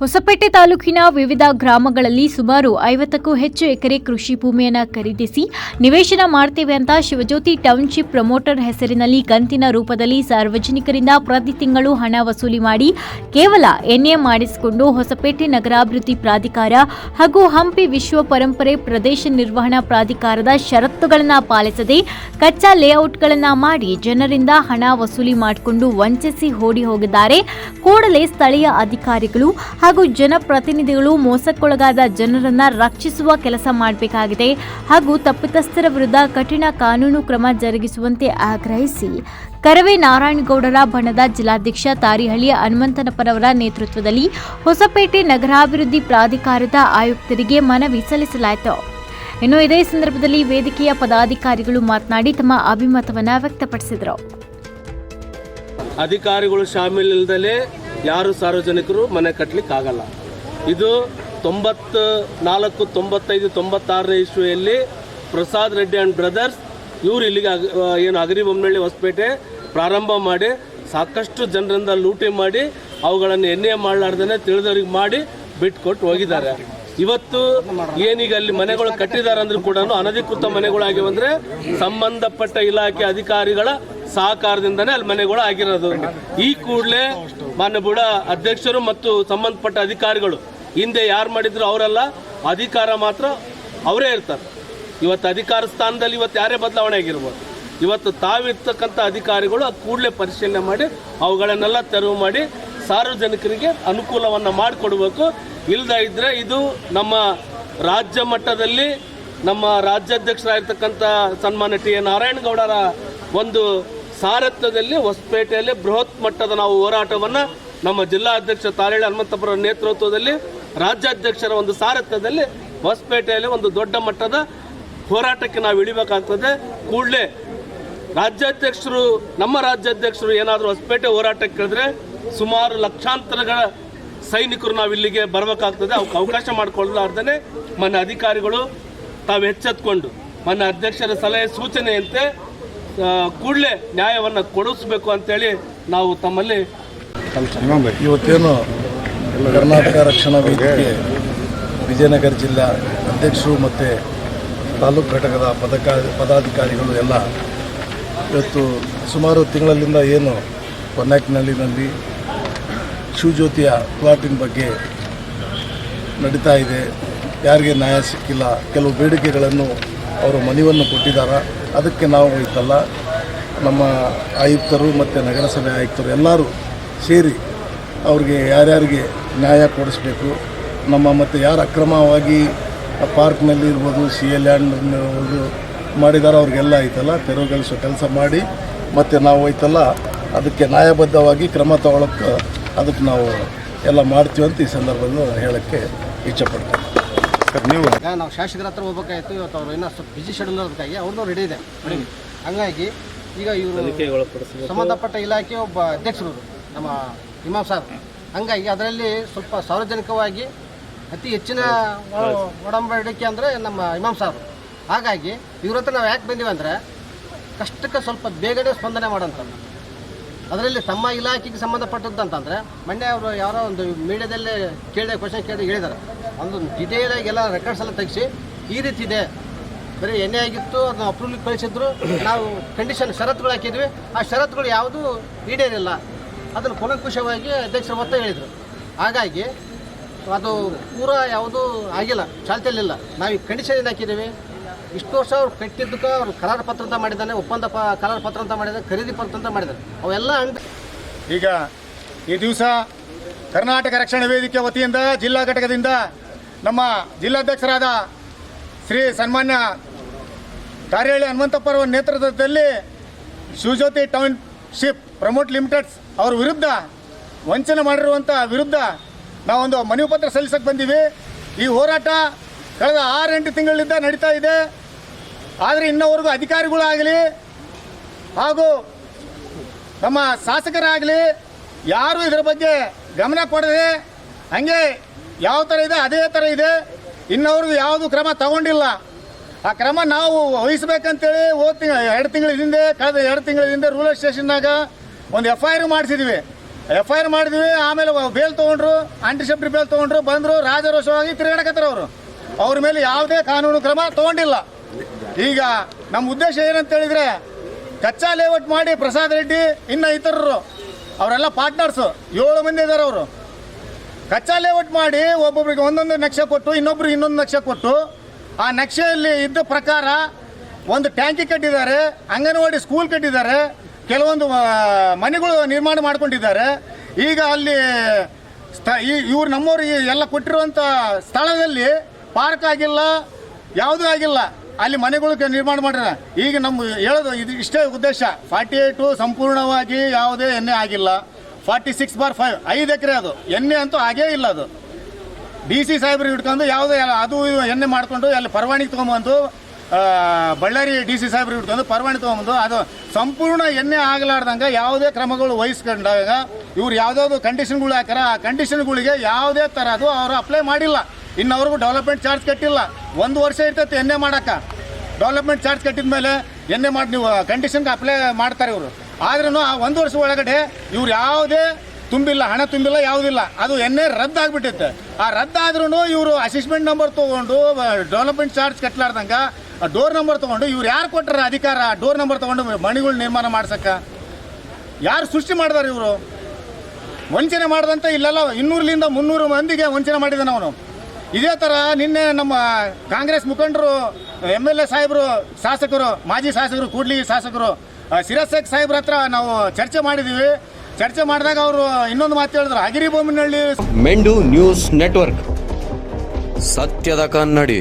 ಹೊಸಪೇಟೆ ತಾಲೂಕಿನ ವಿವಿಧ ಗ್ರಾಮಗಳಲ್ಲಿ ಸುಮಾರು ಐವತ್ತಕ್ಕೂ ಹೆಚ್ಚು ಎಕರೆ ಕೃಷಿ ಭೂಮಿಯನ್ನು ಖರೀದಿಸಿ ನಿವೇಶನ ಮಾಡ್ತೇವೆ ಅಂತ ಶಿವಜ್ಯೋತಿ ಟೌನ್ಶಿಪ್ ಪ್ರಮೋಟರ್ ಹೆಸರಿನಲ್ಲಿ ಕಂತಿನ ರೂಪದಲ್ಲಿ ಸಾರ್ವಜನಿಕರಿಂದ ಪ್ರತಿ ತಿಂಗಳು ಹಣ ವಸೂಲಿ ಮಾಡಿ ಕೇವಲ ಎನ್ಎ ಮಾಡಿಸಿಕೊಂಡು ಹೊಸಪೇಟೆ ನಗರಾಭಿವೃದ್ಧಿ ಪ್ರಾಧಿಕಾರ ಹಾಗೂ ಹಂಪಿ ವಿಶ್ವ ಪರಂಪರೆ ಪ್ರದೇಶ ನಿರ್ವಹಣಾ ಪ್ರಾಧಿಕಾರದ ಷರತ್ತುಗಳನ್ನು ಪಾಲಿಸದೆ ಕಚ್ಚಾ ಲೇಔಟ್ಗಳನ್ನು ಮಾಡಿ ಜನರಿಂದ ಹಣ ವಸೂಲಿ ಮಾಡಿಕೊಂಡು ವಂಚಿಸಿ ಓಡಿ ಹೋಗಿದ್ದಾರೆ. ಕೂಡಲೇ ಸ್ಥಳೀಯ ಅಧಿಕಾರಿಗಳು ಹಾಗೂ ಜನಪ್ರತಿನಿಧಿಗಳು ಮೋಸಕ್ಕೊಳಗಾದ ಜನರನ್ನ ರಕ್ಷಿಸುವ ಕೆಲಸ ಮಾಡಬೇಕಾಗಿದೆ ಹಾಗೂ ತಪ್ಪಿತಸ್ಥರ ವಿರುದ್ಧ ಕಠಿಣ ಕಾನೂನು ಕ್ರಮ ಜರುಗಿಸುವಂತೆ ಆಗ್ರಹಿಸಿ. ಕರವೇ ನಾರಾಯಣಗೌಡರ ಬಣದ ಜಿಲ್ಲಾಧ್ಯಕ್ಷ ತಾರಿಹಳ್ಳಿ ಹನುಮಂತನಪ್ಪನವರ ನೇತೃತ್ವದಲ್ಲಿ ಹೊಸಪೇಟೆ ನಗರಾಭಿವೃದ್ಧಿ ಪ್ರಾಧಿಕಾರದ ಆಯುಕ್ತರಿಗೆ ಮನವಿ ಸಲ್ಲಿಸಲಾಯಿತು. ಇನ್ನು ಇದೇ ಸಂದರ್ಭದಲ್ಲಿ ವೇದಿಕೆಯ ಪದಾಧಿಕಾರಿಗಳು ಮಾತನಾಡಿ ತಮ್ಮ ಅಭಿಮತವನ್ನು ವ್ಯಕ್ತಪಡಿಸಿದರು. ಅಧಿಕಾರಿಗಳು ಶಾಮೀಲಿಲ್ಲದಲೇ ಯಾರು ಸಾರ್ವಜನಿಕರು ಮನೆ ಕಟ್ಟಲಿಕ್ಕೆ ಆಗಲ್ಲ ಇದು ತೊಂಬತ್ತು ನಾಲ್ಕು, ತೊಂಬತ್ತೈದು, ತೊಂಬತ್ತಾರನೇ ಇಸ್ವಿಯಲ್ಲಿ ಪ್ರಸಾದ್ ರೆಡ್ಡಿ ಆ್ಯಂಡ್ ಬ್ರದರ್ಸ್ ಇವರು ಇಲ್ಲಿಗೆ ಏನು ಅಗರಿಬೊಮ್ಮನಹಳ್ಳಿ ಹೊಸಪೇಟೆ ಪ್ರಾರಂಭ ಮಾಡಿ ಸಾಕಷ್ಟು ಜನರಿಂದ ಲೂಟಿ ಮಾಡಿ ಅವುಗಳನ್ನು ಎಣ್ಣೆ ಮಾಡಲಾರ್ದೇ ತಿಳಿದವ್ರಿಗೆ ಮಾಡಿ ಬಿಟ್ಕೊಟ್ಟು ಹೋಗಿದ್ದಾರೆ. ಇವತ್ತು ಏನೀಗ ಅಲ್ಲಿ ಮನೆಗಳು ಕಟ್ಟಿದ್ದಾರೆ ಅಂದ್ರೂ ಕೂಡ ಅನಧಿಕೃತ ಮನೆಗಳಾಗಿವೆ ಅಂದ್ರೆ ಸಂಬಂಧಪಟ್ಟ ಇಲಾಖೆ ಅಧಿಕಾರಿಗಳ ಸಹಕಾರದಿಂದನೇ ಅಲ್ಲಿ ಮನೆಗಳು ಆಗಿರೋದು. ಈ ಕೂಡಲೇ ಮಾನ್ಯ ಬುಡ ಅಧ್ಯಕ್ಷರು ಮತ್ತು ಸಂಬಂಧಪಟ್ಟ ಅಧಿಕಾರಿಗಳು ಹಿಂದೆ ಯಾರು ಮಾಡಿದ್ರು ಅವರೆಲ್ಲ ಅಧಿಕಾರ ಮಾತ್ರ ಅವರೇ ಇರ್ತಾರೆ. ಇವತ್ತು ಅಧಿಕಾರ ಸ್ಥಾನದಲ್ಲಿ ಇವತ್ತು ಯಾರೇ ಬದಲಾವಣೆ ಆಗಿರ್ಬೋದು. ಇವತ್ತು ತಾವಿರ್ತಕ್ಕಂಥ ಅಧಿಕಾರಿಗಳು ಅದು ಕೂಡಲೇ ಪರಿಶೀಲನೆ ಮಾಡಿ ಅವುಗಳನ್ನೆಲ್ಲ ತೆರವು ಮಾಡಿ ಸಾರ್ವಜನಿಕರಿಗೆ ಅನುಕೂಲವನ್ನು ಮಾಡಿಕೊಡ್ಬೇಕು. ಇಲ್ಲದ ಇದ್ದರೆ ಇದು ನಮ್ಮ ರಾಜ್ಯ ಮಟ್ಟದಲ್ಲಿ ನಮ್ಮ ರಾಜ್ಯಾಧ್ಯಕ್ಷರಾಗಿರ್ತಕ್ಕಂಥ ಸನ್ಮಾನ ಟಿ ಎ ನಾರಾಯಣಗೌಡರ ಒಂದು ಸಾರಥ್ಯದಲ್ಲಿ ಹೊಸಪೇಟೆಯಲ್ಲಿ ಬೃಹತ್ ಮಟ್ಟದ ನಾವು ಹೋರಾಟವನ್ನು ನಮ್ಮ ಜಿಲ್ಲಾಧ್ಯಕ್ಷ ತಾರೇಳಿ ಹನುಮಂತಪ್ಪರ ನೇತೃತ್ವದಲ್ಲಿ, ರಾಜ್ಯಾಧ್ಯಕ್ಷರ ಒಂದು ಸಾರಥ್ಯದಲ್ಲಿ ಹೊಸಪೇಟೆಯಲ್ಲಿ ಒಂದು ದೊಡ್ಡ ಮಟ್ಟದ ಹೋರಾಟಕ್ಕೆ ನಾವು ಇಳಿಬೇಕಾಗ್ತದೆ. ಕೂಡಲೇ ರಾಜ್ಯಾಧ್ಯಕ್ಷರು, ನಮ್ಮ ರಾಜ್ಯಾಧ್ಯಕ್ಷರು ಏನಾದರೂ ಹೊಸಪೇಟೆ ಹೋರಾಟಕ್ಕೆ ಕೇಳಿದ್ರೆ ಸುಮಾರು ಲಕ್ಷಾಂತರಗಳ ಸೈನಿಕರು ನಾವು ಇಲ್ಲಿಗೆ ಬರಬೇಕಾಗ್ತದೆ ಅವಕ್ಕೆ ಅವಕಾಶ ಮಾಡಿಕೊಳ್ಳಲಾರ್ದೇ ಮನ್ನ ಅಧಿಕಾರಿಗಳು ತಾವು ಎಚ್ಚೆತ್ಕೊಂಡು ಮನ್ನ ಅಧ್ಯಕ್ಷರ ಸಲಹೆ ಸೂಚನೆಯಂತೆ ಕೂಡಲೇ ನ್ಯಾಯವನ್ನು ಕೊಡಿಸ್ಬೇಕು ಅಂತೇಳಿ ನಾವು ತಮ್ಮಲ್ಲಿ ಇವತ್ತೇನು ಕರ್ನಾಟಕ ರಕ್ಷಣಾ ವೇದಿಕೆ, ವಿಜಯನಗರ ಜಿಲ್ಲಾ ಅಧ್ಯಕ್ಷರು ಮತ್ತು ತಾಲೂಕು ಘಟಕದ ಪದಕ, ಪದಾಧಿಕಾರಿಗಳು ಎಲ್ಲ ಇವತ್ತು ಸುಮಾರು ತಿಂಗಳಲ್ಲಿಂದ ಏನು ಹೊನ್ನಾಕಿನಲ್ಲಿನಲ್ಲಿ ಶಿವಜ್ಯೋತಿಯ ಪ್ಲಾಟಿನ ಬಗ್ಗೆ ನಡೀತಾ ಇದೆ. ಯಾರಿಗೆ ನ್ಯಾಯ ಸಿಕ್ಕಿಲ್ಲ, ಕೆಲವು ಬೇಡಿಕೆಗಳನ್ನು ಅವರು ಮನವಿಯನ್ನು ಕೊಟ್ಟಿದ್ದಾರೆ, ಅದಕ್ಕೆ ನಾವು ಇತ್ತಲ್ಲ ನಮ್ಮ ಆಯುಕ್ತರು ಮತ್ತು ನಗರಸಭೆ ಆಯುಕ್ತರು ಎಲ್ಲರೂ ಸೇರಿ ಅವ್ರಿಗೆ ಯಾರ್ಯಾರಿಗೆ ನ್ಯಾಯ ಕೊಡಿಸ್ಬೇಕು, ನಮ್ಮ ಮತ್ತು ಯಾರು ಅಕ್ರಮವಾಗಿ ಪಾರ್ಕ್ನಲ್ಲಿ ಇರ್ಬೋದು, ಸಿ ಎಲ್ ಲ್ಯಾಂಡ್ ಮಾಡಿದಾರೋ ಅವ್ರಿಗೆಲ್ಲ ಐತಲ್ಲ, ತೆರವುಗೊಳಿಸೋ ಕೆಲಸ ಮಾಡಿ ಮತ್ತು ನಾವು ಐತಲ್ಲ, ಅದಕ್ಕೆ ನ್ಯಾಯಬದ್ಧವಾಗಿ ಕ್ರಮ ತಗೊಳಕ್ಕೆ ಅದಕ್ಕೆ ನಾವು ಎಲ್ಲ ಮಾಡ್ತೀವಿ ಅಂತ ಈ ಸಂದರ್ಭದಲ್ಲಿ ಹೇಳೋಕ್ಕೆ ಇಚ್ಛೆಪಡ್ತೇನೆ. ನೀವು ನಾವು ಶಾಸಕರ ಹತ್ರ ಹೋಗ್ಬೇಕಾಯ್ತು ಇವತ್ತು ಅವ್ರು ಇನ್ನೂ ಸ್ವಲ್ಪ ಬಿಜಿ ಶೆಡ್ಯೂಲ್ ಅದಕ್ಕಾಗಿ ಅವ್ರದ್ದು ರೆಡಿ ಇದೆ. ಹಂಗಾಗಿ ಈಗ ಇವರು ಸಂಬಂಧಪಟ್ಟ ಇಲಾಖೆ ಒಬ್ಬ ಅಧ್ಯಕ್ಷರು ನಮ್ಮ ಇಮಾಮ್ ಸಾರ್ ಹಂಗಾಗಿ ಅದರಲ್ಲಿ ಸ್ವಲ್ಪ ಸಾರ್ವಜನಿಕವಾಗಿ ಅತಿ ಹೆಚ್ಚಿನ ಒಡಂಬಡಿಕೆ ಅಂದರೆ ನಮ್ಮ ಇಮಾಮ್ ಸಾರ್ ಹಾಗಾಗಿ ಇವ್ರ ಹತ್ರ ನಾವು ಯಾಕೆ ಬಂದೀವಿ ಅಂದರೆ ಕಷ್ಟಕ್ಕೆ ಸ್ವಲ್ಪ ಬೇಗನೆ ಸ್ಪಂದನೆ ಮಾಡೋಂಥದ್ದು ಅದರಲ್ಲಿ ತಮ್ಮ ಇಲಾಖೆಗೆ ಸಂಬಂಧಪಟ್ಟದ್ದು ಅಂತಂದರೆ, ಮೊನ್ನೆ ಅವರು ಯಾರೋ ಒಂದು ಮೀಡಿಯಾದಲ್ಲೇ ಕೇಳಿದೆ ಕ್ವಶನ್ ಕೇಳಿ ಹೇಳಿದ್ದಾರೆ ಒಂದು ಡಿಟೇಲಾಗಿ ಎಲ್ಲ ರೆಕಾರ್ಡ್ಸ್ ಎಲ್ಲ ತೆಗೆಸಿ ಈ ರೀತಿ ಇದೆ. ಬರೀ ಎಣ್ಣೆ ಆಗಿತ್ತು, ಅದನ್ನ ಅಪ್ರೂವಲ್ ಕಳಿಸಿದ್ರು. ನಾವು ಕಂಡೀಷನ್ ಷರತ್ತುಗಳು ಹಾಕಿದ್ವಿ. ಆ ಷರತ್ತುಗಳು ಯಾವುದೂ ಈಡೇರಿಲ್ಲ. ಅದನ್ನು ಕೂಲಂಕುಷವಾಗಿ ಅಧ್ಯಕ್ಷರು ಒತ್ತ ಹೇಳಿದರು. ಹಾಗಾಗಿ ಅದು ಪೂರ ಯಾವುದೂ ಆಗಿಲ್ಲ, ಚಾಲ್ತಿಯಲ್ಲಿಲ್ಲ. ನಾವು ಈ ಕಂಡೀಷನ್ ಏನು ಹಾಕಿದ್ದೀವಿ? ಇಷ್ಟು ವರ್ಷ ಅವ್ರು ಕಟ್ಟಿದ್ದಕ್ಕೆ ಅವ್ರು ಕರಾರ ಪತ್ರ ಅಂತ ಮಾಡಿದ್ದಾನೆ, ಒಪ್ಪಂದ ಪ ಕರಾರ ಪತ್ರ ಅಂತ ಮಾಡಿದ್ದಾರೆ ಖರೀದಿ ಪತ್ರ ಅಂತ ಮಾಡಿದ್ದಾರೆ ಅವೆಲ್ಲ ಅಂಡ್ ಈಗ ಈ ದಿವಸ ಕರ್ನಾಟಕ ರಕ್ಷಣಾ ವೇದಿಕೆ ವತಿಯಿಂದ ಜಿಲ್ಲಾ ಘಟಕದಿಂದ ನಮ್ಮ ಜಿಲ್ಲಾಧ್ಯಕ್ಷರಾದ ಶ್ರೀ ಸನ್ಮಾನ್ಯ ಕಾರ್ಯಾಳಿ ಹನುಮಂತಪ್ಪರವರ ನೇತೃತ್ವದಲ್ಲಿ ಶಿವಜ್ಯೋತಿ ಟೌನ್ಶಿಪ್ ಪ್ರಮೋಟ್ ಲಿಮಿಟೆಡ್ಸ್ ಅವ್ರ ವಿರುದ್ಧ ವಂಚನೆ ಮಾಡಿರುವಂಥ ವಿರುದ್ಧ ನಾವೊಂದು ಮನವಿ ಪತ್ರ ಸಲ್ಲಿಸಕ್ಕೆ ಬಂದೀವಿ. ಈ ಹೋರಾಟ ಕಳೆದ ಆರೆಂಟು ತಿಂಗಳಿಂದ ನಡೀತಾ ಇದೆ. ಆದರೆ ಇನ್ನವರೆಗೂ ಅಧಿಕಾರಿಗಳಾಗಲಿ ಹಾಗೂ ನಮ್ಮ ಶಾಸಕರಾಗಲಿ ಯಾರು ಇದರ ಬಗ್ಗೆ ಗಮನ ಕೊಡದೆ ಹಂಗೆ ಯಾವ ಥರ ಇದೆ, ಅದೇ ಥರ ಇದೆ, ಇನ್ನವ್ರಿಗೂ ಯಾವುದು ಕ್ರಮ ತಗೊಂಡಿಲ್ಲ. ಆ ಕ್ರಮ ನಾವು ವಹಿಸ್ಬೇಕಂತೇಳಿ ಹೋದ ತಿಂಗಳ ಎರಡು ತಿಂಗಳ ಹಿಂದೆ, ಕಳೆದ ಎರಡು ತಿಂಗಳ ಹಿಂದೆ ರೂರಲ್ ಸ್ಟೇಷನ್ನಾಗ ಒಂದು ಎಫ್ ಐ ಆರ್ ಮಾಡಿಸಿದ್ವಿ. ಎಫ್ ಐ ಆರ್ ಮಾಡಿದ್ವಿ, ಆಮೇಲೆ ಬೇಲ್ ತೊಗೊಂಡ್ರು ಆಂಟಿಸೆಪ್ಟಿ ಬೇಲ್ ತೊಗೊಂಡ್ರು, ಬಂದರು, ರಾಜರೋಷವಾಗಿ ತಿರುಗಾಡಕತ್ತಾರ ಅವರು. ಅವ್ರ ಮೇಲೆ ಯಾವುದೇ ಕಾನೂನು ಕ್ರಮ ತೊಗೊಂಡಿಲ್ಲ. ಈಗ ನಮ್ಮ ಉದ್ದೇಶ ಏನಂತ ಹೇಳಿದ್ರೆ ಕಚ್ಚಾ ಲೇಔಟ್ ಮಾಡಿ ಪ್ರಸಾದ್ ರೆಡ್ಡಿ, ಇನ್ನು ಇತರರು, ಅವರೆಲ್ಲ ಪಾರ್ಟ್ನರ್ಸು ಏಳು ಮಂದಿ ಇದ್ದಾರೆ ಅವರು. ಕಚ್ಚಾ ಲೇಔಟ್ ಮಾಡಿ ಒಬ್ಬೊಬ್ರಿಗೆ ಒಂದೊಂದು ನಕ್ಷೆ ಕೊಟ್ಟು, ಇನ್ನೊಬ್ರಿಗೆ ಇನ್ನೊಂದು ನಕ್ಷೆ ಕೊಟ್ಟು, ಆ ನಕ್ಷೆಯಲ್ಲಿ ಇದ್ದ ಪ್ರಕಾರ ಒಂದು ಟ್ಯಾಂಕಿ ಕಟ್ಟಿದ್ದಾರೆ, ಅಂಗನವಾಡಿ ಸ್ಕೂಲ್ ಕಟ್ಟಿದ್ದಾರೆ, ಕೆಲವೊಂದು ಮನೆಗಳು ನಿರ್ಮಾಣ ಮಾಡ್ಕೊಂಡಿದ್ದಾರೆ. ಈಗ ಅಲ್ಲಿ ಸ್ಥ ಈ ಇವ್ರು ನಮ್ಮವ್ರಿಗೆ ಎಲ್ಲ ಕೊಟ್ಟಿರುವಂಥ ಸ್ಥಳದಲ್ಲಿ ಪಾರ್ಕ್ ಆಗಿಲ್ಲ, ಯಾವುದೂ ಆಗಿಲ್ಲ. ಅಲ್ಲಿ ಮನೆಗಳು ನಿರ್ಮಾಣ ಮಾಡ್ಯಾರ. ಈಗ ನಮ್ಮ ಹೇಳೋದು ಇದು ಇಷ್ಟೇ ಉದ್ದೇಶ. ಫಾರ್ಟಿ ಏಯ್ಟು ಸಂಪೂರ್ಣವಾಗಿ ಯಾವುದೇ ಎಣ್ಣೆ ಆಗಿಲ್ಲ. ಫಾರ್ಟಿ ಸಿಕ್ಸ್ ಬಾರ್ ಫೈವ್ ಐದು ಎಕರೆ ಅದು. ಎಣ್ಣೆ ಅಂತೂ ಆಗೇ ಇಲ್ಲ ಅದು. ಡಿ ಸಿ ಸಾಹೇಬ್ರು ಹಿಡ್ಕೊಂಡು ಯಾವುದೇ ಅದು ಎಣ್ಣೆ ಮಾಡಿಕೊಂಡು ಅಲ್ಲಿ ಪರವಾನಿಗೆ ತೊಗೊಂಬಂದು ಬಳ್ಳಾರಿ ಡಿ ಸಿ ಸಾಹೇಬ್ರು ಹಿಡ್ಕೊಂಡು ಪರವಾನಿ ತೊಗೊಂಬಂದು ಅದು ಸಂಪೂರ್ಣ ಎಣ್ಣೆ ಆಗಲಾರ್ದಂಗೆ ಯಾವುದೇ ಕ್ರಮಗಳು ವಹಿಸ್ಕೊಂಡಾಗ ಇವ್ರು ಯಾವುದಾದ್ರು ಕಂಡೀಷನ್ಗಳು ಹಾಕಾರ ಆ ಕಂಡೀಷನ್ಗಳಿಗೆ ಯಾವುದೇ ಥರದ್ದು ಅವರು ಅಪ್ಲೈ ಮಾಡಿಲ್ಲ. ಇನ್ನು ಅವ್ರಿಗೂ ಡೆವಲಪ್ಮೆಂಟ್ ಚಾರ್ಜ್ ಕಟ್ಟಿಲ್ಲ. ಒಂದು ವರ್ಷ ಇರ್ತೈತೆ ಎಣ್ಣೆ ಮಾಡೋಕೆ ಡೆವಲಪ್ಮೆಂಟ್ ಚಾರ್ಜ್ ಕಟ್ಟಿದ ಮೇಲೆ ಎಣ್ಣೆ ಮಾಡಿ ನೀವು ಕಂಡೀಷನ್ಗೆ ಅಪ್ಲೈ ಮಾಡ್ತಾರೆ ಇವರು. ಆದ್ರೂ ಆ ಒಂದು ವರ್ಷ ಒಳಗಡೆ ಇವ್ರು ಯಾವುದೇ ತುಂಬಿಲ್ಲ, ಹಣ ತುಂಬಿಲ್ಲ, ಯಾವುದಿಲ್ಲ. ಅದು ಎಣ್ಣೆ ರದ್ದಾಗ್ಬಿಟ್ಟಿತ್ತೆ. ಆ ರದ್ದಾದ್ರೂ ಇವರು ಅಸೆಸ್ಮೆಂಟ್ ನಂಬರ್ ತೊಗೊಂಡು ಡೆವಲಪ್ಮೆಂಟ್ ಚಾರ್ಜ್ ಕಟ್ಟಲಾರ್ದಂಗೆ ಡೋರ್ ನಂಬರ್ ತೊಗೊಂಡು ಇವ್ರು ಯಾರು ಕೊಟ್ಟರ ಅಧಿಕಾರ ಡೋರ್ ನಂಬರ್ ತೊಗೊಂಡು ಮಣಿಗಳು ನಿರ್ಮಾಣ ಮಾಡ್ಸಕ್ಕೆ? ಯಾರು ಸೃಷ್ಟಿ ಮಾಡಿದಾರೆ ಇವರು? ವಂಚನೆ ಮಾಡಿದಂತೆ ಇಲ್ಲೆಲ್ಲ, ಇನ್ನೂರಲಿಂದ ಮುನ್ನೂರು ಮಂದಿಗೆ ವಂಚನೆ ಮಾಡಿದ್ದಾನೆ ಅವನು. ಇದೇ ಥರ ನಿನ್ನೆ ನಮ್ಮ ಕಾಂಗ್ರೆಸ್ ಮುಖಂಡರು ಎಂ ಎಲ್ ಎ ಸಾಹೇಬರು, ಶಾಸಕರು, ಮಾಜಿ ಶಾಸಕರು, ಕೂಡ್ಲಿ ಶಾಸಕರು ಶೇಖ್ ಸಾಹೇಬ್ರ ಹತ್ರ ನಾವು ಚರ್ಚೆ ಮಾಡಿದ್ದೀವಿ ಚರ್ಚೆ ಮಾಡಿದಾಗ ಅವರು ಇನ್ನೊಂದು ಮಾತು ಹೇಳಿದ್ರು, ಅಗಿರಿ ಬೊಮ್ಮನಹಳ್ಳಿ ಮೆಂಡು ನ್ಯೂಸ್ ನೆಟ್ವರ್ಕ್. ಸತ್ಯದ ಕನ್ನಡಿ.